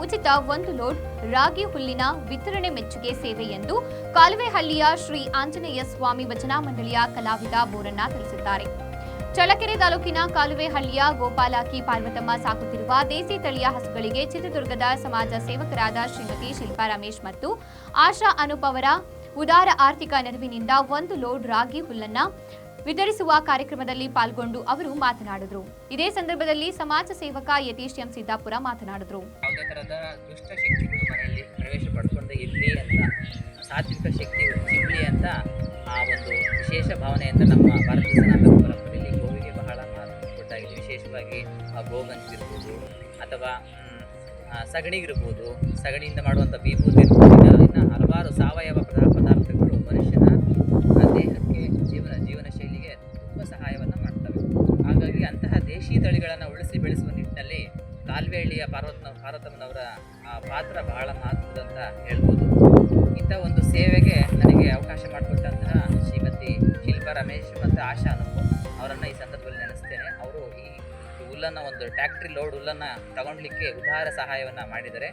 ಉಚಿತ ಒಂದು ಲೋಡ್ ರಾಗಿ ಹುಲ್ಲಿನ ವಿತರಣೆ ಮೆಚ್ಚುಗೆ ಸೇವೆ ಎಂದು ಕಾಲುವೆಹಳ್ಳಿಯ ಶ್ರೀ ಆಂಜನೇಯ ಸ್ವಾಮಿ ಭಜನಾ ಮಂಡಳಿಯ ಕಲಾವಿದ ಬೋರಣ್ಣ ತಿಳಿಸಿದ್ದಾರೆ. ಚಳ್ಳಕೆರೆ ತಾಲೂಕಿನ ಕಾಲುವೆಹಳ್ಳಿಯ ಗೋಪಾಲಾಕಿ ಪಾರ್ವತಮ್ಮ ಸಾಕುತ್ತಿರುವ ದೇಸಿ ತಳಿಯ ಹಸುಗಳಿಗೆ ಚಿತ್ರದುರ್ಗದ ಸಮಾಜ ಸೇವಕರಾದ ಶ್ರೀಮತಿ ಶಿಲ್ಪಾ ರಮೇಶ್ ಮತ್ತು ಆಶಾ ಅನೂಪ್ ಅವರ ಉದಾರ ಆರ್ಥಿಕ ನೆರವಿನಿಂದ ಒಂದು ಲೋಡ್ ರಾಗಿ ಹುಲ್ಲನ್ನ ವಿತರಿಸುವ ಕಾರ್ಯಕ್ರಮದಲ್ಲಿ ಪಾಲ್ಗೊಂಡು ಅವರು ಮಾತನಾಡಿದರು. ಇದೇ ಸಂದರ್ಭದಲ್ಲಿ ಸಮಾಜ ಸೇವಕ ಯತೀಶ್ ಎಂ ಸಿದ್ದಾಪುರ ಮಾತನಾಡಿದರು. ಯಾವುದೇ ದುಷ್ಟ ಶಕ್ತಿಗಳು ಮನೆಯಲ್ಲಿ ಪ್ರವೇಶ ಪಡ್ಕೊಂಡು ಇರಲಿ ಅಂತ, ಸಾತ್ವಿಕ ಶಕ್ತಿ ಚಿಮ್ಲಿ ಅಂತ ಆ ಒಂದು ವಿಶೇಷ ಭಾವನೆಯಿಂದ ನಮ್ಮ ಭಾರತ ಸನಾತನ ಪರಂಪರೆಯಲ್ಲಿ ಗೋವಿಗೆ ಬಹಳ ಮಹತ್ವ ಕೊಟ್ಟಾಗಿದೆ ವಿಶೇಷವಾಗಿ ಆ ಗೋಗಂಜಿರ್ಬೋದು ಅಥವಾ ಸಗಣಿಗಿರ್ಬೋದು ಸಗಣಿಯಿಂದ ಮಾಡುವಂಥ ವಿಭೂತಿ ಇರ್ಬೋದು. ಹಾಗಾಗಿ ಅಂತಹ ದೇಶೀ ತಳಿಗಳನ್ನು ಉಳಿಸಿ ಬೆಳೆಸುವ ನಿಟ್ಟಿನಲ್ಲಿ ಕಾಲ್ವೇಳಿಯ ಪಾರ್ವತ ಪಾರ್ವತಮ್ಮನವರ ಆ, ಪಾತ್ರ ಬಹಳ ಮಹತ್ವದ ಅಂತ ಹೇಳ್ಬೋದು. ಇಂಥ ಒಂದು ಸೇವೆಗೆ ನನಗೆ ಅವಕಾಶ ಮಾಡಿಕೊಟ್ಟಂತಹ ಶ್ರೀಮತಿ ಶಿಲ್ಪ ರಮೇಶ್ ಮತ್ತು ಆಶಾ ಅನುಪ್ ಅವರನ್ನು ಈ ಸಂದರ್ಭದಲ್ಲಿ ನೆನೆಸ್ತೇನೆ. ಅವರು ಈ ಹುಲ್ಲನ್ನು ಒಂದು ಟ್ಯಾಕ್ಟ್ರಿ ಲೋಡ್ ಹುಲ್ಲನ್ನು ತಗೊಂಡ್ಲಿಕ್ಕೆ ಉದಾರ ಸಹಾಯವನ್ನು ಮಾಡಿದರೆ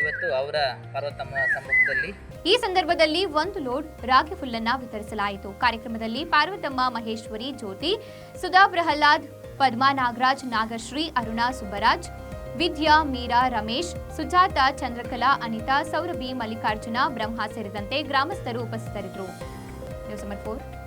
ಇವತ್ತು ಅವರ ಪಾರ್ವತಮ್ಮ ಸಮ್ಮುಖದಲ್ಲಿ ಈ ಸಂದರ್ಭದಲ್ಲಿ ಒಂದು ಲೋಡ್ ರಾಗಿ ಹುಲ್ಲನ್ನ ವಿತರಿಸಲಾಯಿತು. ಕಾರ್ಯಕ್ರಮದಲ್ಲಿ ಪಾರ್ವತಮ್ಮ ಮಹೇಶ್ವರಿ ಜ್ಯೋತಿ ಸುಧಾ ಪ್ರಹ್ಲಾದ್ ಪದ್ಮಾ ನಾಗರಾಜ್, ನಾಗಶ್ರೀ, ಅರುಣಾ ಸುಬ್ಬರಾಜ್, ವಿದ್ಯಾ, ಮೀರಾ, ರಮೇಶ್, ಸುಜಾತ, ಚಂದ್ರಕಲಾ, ಅನಿತಾ, ಸೌರಭಿ, ಮಲ್ಲಿಕಾರ್ಜುನ, ಬ್ರಹ್ಮ ಸೇರಿದಂತೆ ಗ್ರಾಮಸ್ಥರು ಉಪಸ್ಥಿತರಿದ್ದರು.